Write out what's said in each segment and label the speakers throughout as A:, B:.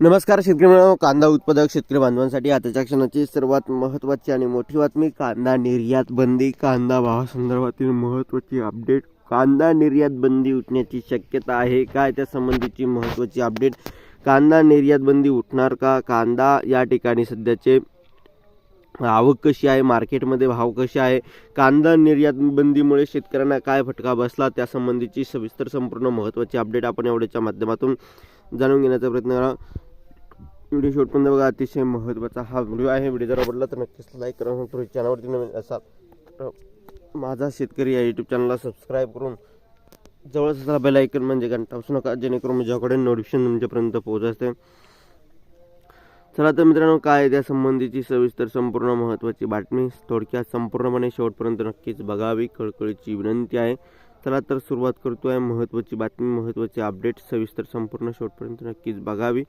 A: नमस्कार शेतकरी मित्रांनो कांदा उत्पादक शेतकरी बांधवांसाठी आताच्या क्षणाची सर्वात महत्त्वाची आणि मोठी बातमी कांदा निर्यात बंदी. कांदा भावासंदर्भातील महत्त्वाची अपडेट. कांदा निर्यात बंदी उठण्याची शक्यता आहे काय? त्या संबंधीची महत्त्वाची अपडेट. कांदा निर्यात बंदी उठणार का? कांदा या ठिकाणी सध्याचे आवक कशी आहे? मार्केटमध्ये भाव कसे आहे? कांदा निर्यात बंदीमुळे शेतकऱ्यांना काय फटका बसला? त्या संबंधीची सविस्तर संपूर्ण महत्त्वाची अपडेट आपण एवढ्याच्या माध्यमातून जाणून घेण्याचा प्रयत्न करा. व्हिडिओ शेवटपर्यंत बघा अतिशय महत्त्वाचा हा व्हिडिओ आहे. व्हिडिओ जर आवडला तर नक्कीच लाईक करा. म्हणून तुम्ही चॅनलवरती नवीन असाल तर माझा शेतकरी या यूट्यूब चॅनलला सबस्क्राईब करून जवळच असलेला बेल ऐकन म्हणजे घंटा असू नका. जेणेकरून माझ्याकडे नोटिफिकेशन तुमच्यापर्यंत पोहोचते चला तर मित्रांनो काय त्या संबंधीची सविस्तर संपूर्ण महत्त्वाची बातमी थोडक्यात संपूर्णपणे शेवटपर्यंत नक्कीच बघावी. कळकळीची विनंती आहे. चला तर सुरुवात आहे महत्त्वाची बातमी महत्त्वाची अपडेट सविस्तर संपूर्ण शेवटपर्यंत नक्कीच बघावी.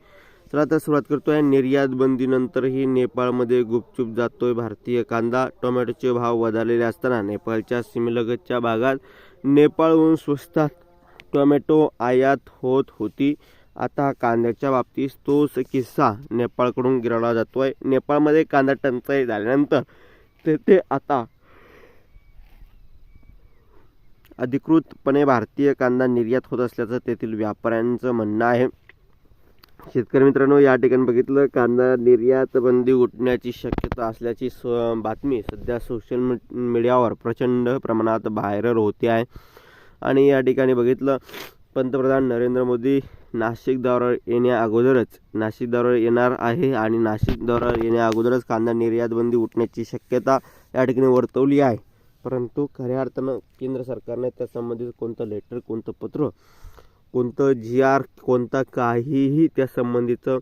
A: तर आता सुरुवात करतोय निर्यात बंदीनंतरही नेपाळमध्ये गुपचूप जातोय भारतीय कांदा. टोमॅटोचे भाव वधारलेले असताना नेपाळच्या सीमेलगतच्या भागात नेपाळहून स्वस्तात टोमॅटो आयात होत होती. आता कांद्याच्या बाबतीत तोच किस्सा नेपाळकडून गिरवला जातोय. नेपाळमध्ये कांदा टंचाई झाल्यानंतर तेथे आता अधिकृतपणे भारतीय कांदा निर्यात होत असल्याचं तेथील व्यापाऱ्यांचं म्हणणं आहे. शेतकरी मित्रांनो या ठिकाणी बघितलं कांदा निर्यात बंदी उठण्याची शक्यता असल्याची स बातमी सध्या सोशल मीडियावर प्रचंड प्रमाणात व्हायरल होते आहे. आणि या ठिकाणी बघितलं पंतप्रधान नरेंद्र मोदी नाशिक दौऱ्यावर येण्या अगोदरच नाशिक दौऱ्यावर येणार आहे आणि नाशिक दौऱ्यावर येण्या अगोदरच कांदा निर्यात बंदी उठण्याची शक्यता या ठिकाणी वर्तवली आहे. परंतु खऱ्या अर्थानं केंद्र सरकारने त्या संबंधित कोणतं लेटर कोणतं पत्र कोणतं जी आर कोणता काहीही त्या संबंधीचं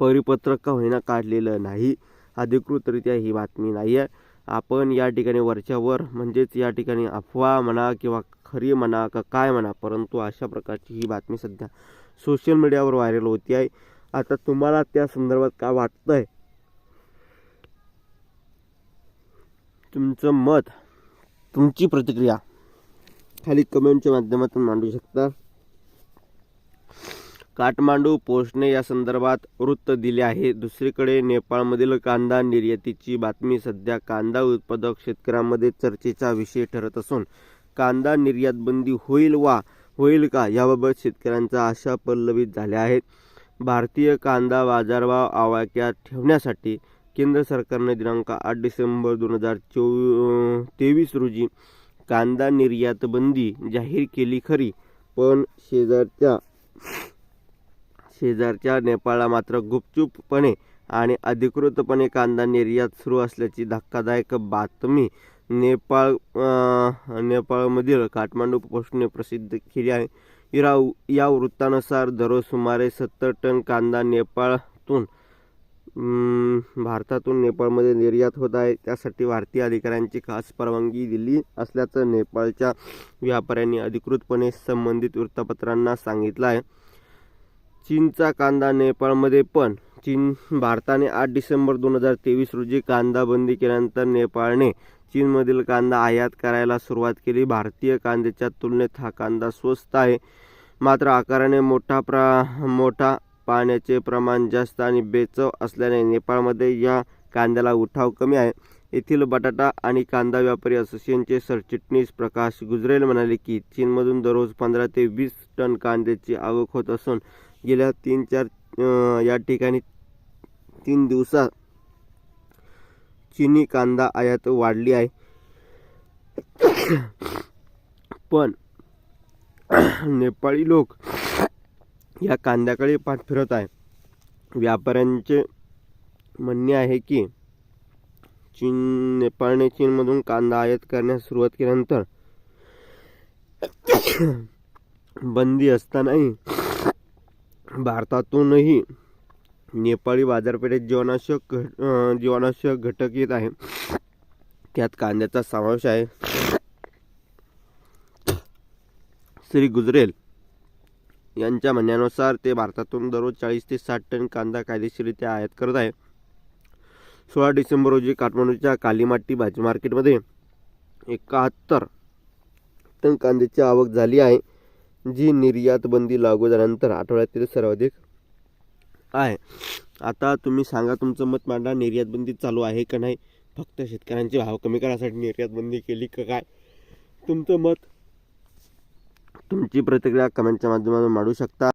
A: परिपत्रक का होईना काढलेलं नाही. अधिकृतरित्या ही बातमी नाही आहे आपण या ठिकाणी वरच्यावर म्हणजेच या ठिकाणी अफवा म्हणा किंवा खरी म्हणा का काय म्हणा परंतु अशा प्रकारची ही बातमी सध्या सोशल मीडियावर व्हायरल होती आहे. आता तुम्हाला त्या संदर्भात काय वाटतंय? तुमचं मत तुमची प्रतिक्रिया खाली कमेंटच्या माध्यमातून मांडू शकता. काठमांडू पोस्टने या संदर्भात वृत्त दिले आहे. दुसरीकडे नेपाळमधील कांदा निर्यातीची बातमी सध्या कांदा उत्पादक शेतकऱ्यांमध्ये चर्चेचा विषय ठरत असून कांदा निर्यात बंदी होईल वा होईल का याबाबत शेतकऱ्यांच्या आशा पल्लवित झाल्या आहेत. भारतीय कांदा बाजारभाव आवाक्यात ठेवण्यासाठी केंद्र सरकारने दिनांक आठ डिसेंबर दोन हजार चोवी तेवीस रोजी कांदा निर्यात बंदी जाहीर केली खरी पण शेजारच्या शेजारच्या नेपाळला मात्र गुपचूपपणे आणि अधिकृतपणे कांदा निर्यात सुरू असल्याची धक्कादायक बातमी नेपाळ नेपाळमधील काठमांडू पोस्टने प्रसिद्ध केली आहे. या या वृत्तानुसार दररोज सुमारे सत्तर टन कांदा नेपाळतून भारतातून नेपाळमध्ये निर्यात होत आहे. त्यासाठी भारतीय अधिकाऱ्यांची खास परवानगी दिली असल्याचं नेपाळच्या व्यापाऱ्यांनी अधिकृतपणे संबंधित वृत्तपत्रांना सांगितलं आहे. चीनचा कांदा नेपाळमध्ये पण. चीन भारताने आठ डिसेंबर दोन हजार तेवीस रोजी कांदा बंदी केल्यानंतर नेपाळने चीनमधील कांदा आयात करायला सुरुवात केली. भारतीय कांद्याच्या तुलनेत हा कांदा स्वस्त आहे. मात्र आकाराने मोठा प्रा मोठा पाण्याचे प्रमाण जास्त आणि बेचव असल्याने नेपाळमध्ये या कांद्याला उठाव कमी आहे. येथील बटाटा आणि कांदा व्यापारी असोसिएशनचे सरचिटणीस प्रकाश गुजरेल म्हणाले की चीनमधून दररोज पंधरा ते वीस टन कांद्याची आवक होत असून गेल्या तीन चार या ठिकाणी तीन दिवसात चिनी कांदा आयात वाढली आहे. पण नेपाळी लोक या कांद्याकडे पाठ फिरत आहे व्यापाऱ्यांचे म्हणणे आहे की चीन नेपाळने चीनमधून कांदा आयात करण्यास सुरुवात केल्यानंतर बंदी असतानाही भारतातूनही नेपाळी बाजारपेठेत जीवनावश्यक जीवनावश्यक घटक येत आहे. त्यात कांद्याचा समावेश आहे. श्री गुजरेल यांच्या म्हणण्यानुसार ते भारतातून दररोज चाळीस ते साठ टन कांदा कायदेशीररित्या आयात करत आहे. सोळा डिसेंबर रोजी काठमांडूच्या कालीमाटी भाजी मार्केटमध्ये एकाहत्तर टन कांद्याची आवक झाली आहे. जी निर्यात बंदी लागू झाल्यानंतर आठवड्यातील सर्वाधिक आहे. आता तुम्ही सांगा तुमचं मत मांडा निर्यात बंदी चालू आहे का नाही? फक्त शेतकऱ्यांचे भाव कमी करण्यासाठी निर्यात बंदी केली का काय? तुमचं मत तुमची प्रतिक्रिया कमेंटच्या माध्यमातून मांडू शकता.